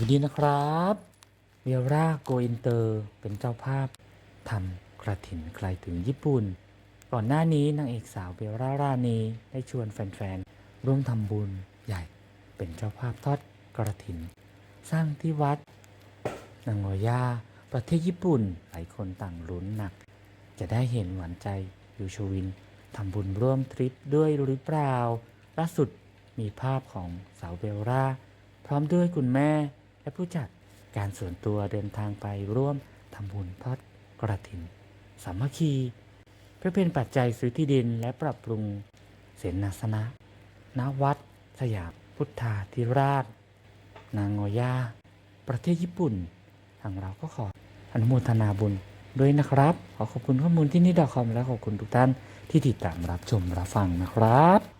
วัสดีนะครับเวลราโกอินเตอร์เป็นเจ้าภาพทำกระถินไกลถึงญี่ปุ่น ก่อนหน้านี้นางเอกสาวเบลล่ารานีได้ชวนแฟนๆ ร่วมทำบุญใหญ่เป็นเจ้าภาพทอดกระถิน สร้างที่วัดนางโอยาประเทศญี่ปุ่นหลายคนต่างลุ้นหนัก จะได้เห็นหวานใจยูชวินทำบุญร่วมทริปด้วยหรือเปล่าล่าสุดมีภาพของสาวเบลล่าพร้อมด้วยคุณแม่ และผู้จัดการส่วนตัวเดินทางไปร่วมทำบุญทอดกระถิน สามัคคี เพื่อเป็นปัจจัยซื้อที่ดินและปรับปรุงเสนาสนะณวัด สยามพุทธาธิราช นางโอยาประเทศญี่ปุ่น ทางเราก็ขออนุโมทนาบุญด้วยนะครับ ขอขอบคุณข้อมูลที่นี่ดอคอมและขอบคุณทุกท่านที่ติดตามรับชมรับฟังนะครับ